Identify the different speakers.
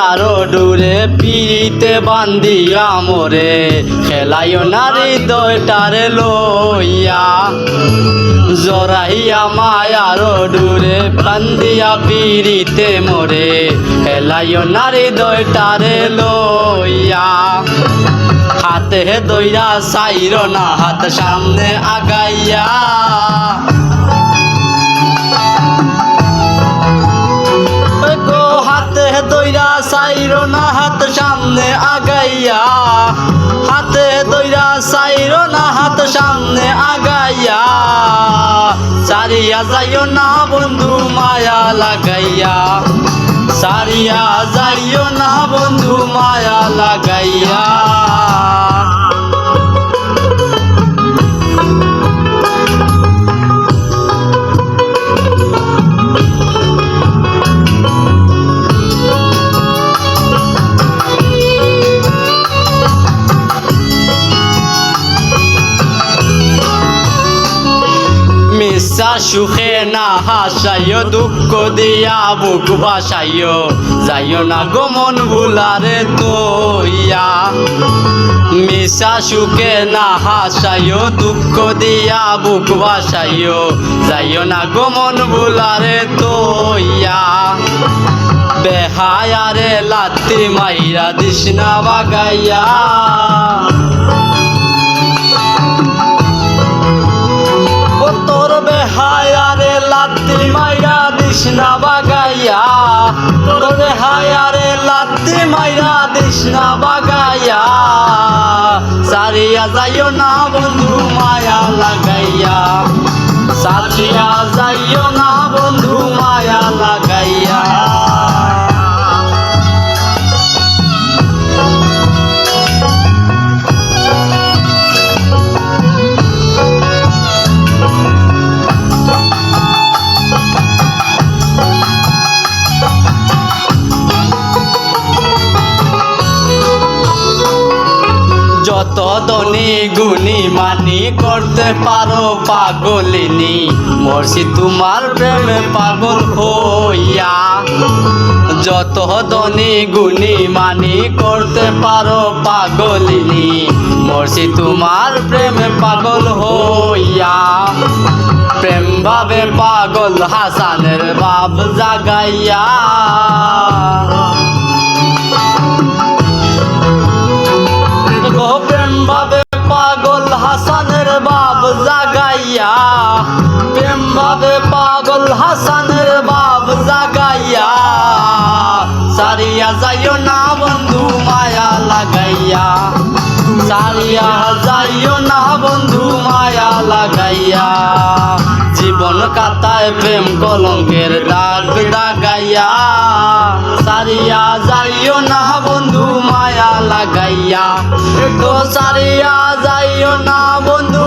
Speaker 1: মায়ার ডুরে পিতে বান্দিয়া মোরে খেলাইও নারী দয়টারে লইয়া। জরাহিয়া মায়ার ডুরে বান্দিয়া পিরিতে মোরে। খেলাইও নারী দয়টারে লইয়া। হাতে দইরা সাইর না, হাত সামনে আগাইয়া। সাইর না হাত সামনে আগাইয়া, সারিয়া যাইও না বন্ধু মায়া লাগাইয়া। সারিয়া যাইও না বন্ধু মায়া লাগাইয়া। সুখে না হাসাইও, দুঃখ দিয়া বুক ভাসাইও যাইও না গমন ভুলারে তোইয়া। মিশা সুখে না হাসাইও, দুঃখ দিয়া বুক ভাসাইও যাইও না গমন ভুলারে তোইয়া। বেহায়ারে লাত্তি মাইরা দিসনা বাগাইয়া। দিসনা বাগাইয়া, তোর হায়ারে লাত্তি মাইরা দিসনা বাগাইয়া। সারিয়া যাইও না বন্ধু, মায়া লাগাইয়া। সারিয়া যাইও না বন্ধু, মায়া যত ধনী গুণী মানি করতে পারো পাগলিনী? মর্ষি তোমার প্রেমে পাগল হইয়া। যত ধনী গুণী মানি করতে পারো পাগলিনী মর্ষি তোমার প্রেমে পাগল হইয়া। প্রেম ভাবে পাগল হাসানের বাপ জাগাইয়া। প্রেম ভাবে পাগল হাসানের বাপ জাগাইয়া সারিয়া যাইও না বন্ধু, মায়া লাগাইয়া। সারিয়া যাইও না বন্ধু, মায়া লাগাইয়া। জীবন কাতায় প্রেম কলঙ্কের দাগ দাগাইয়া সারিয়া যাইও না বন্ধু, মায়া লাগাইয়া। তো সারিয়া যাইও না বন্ধু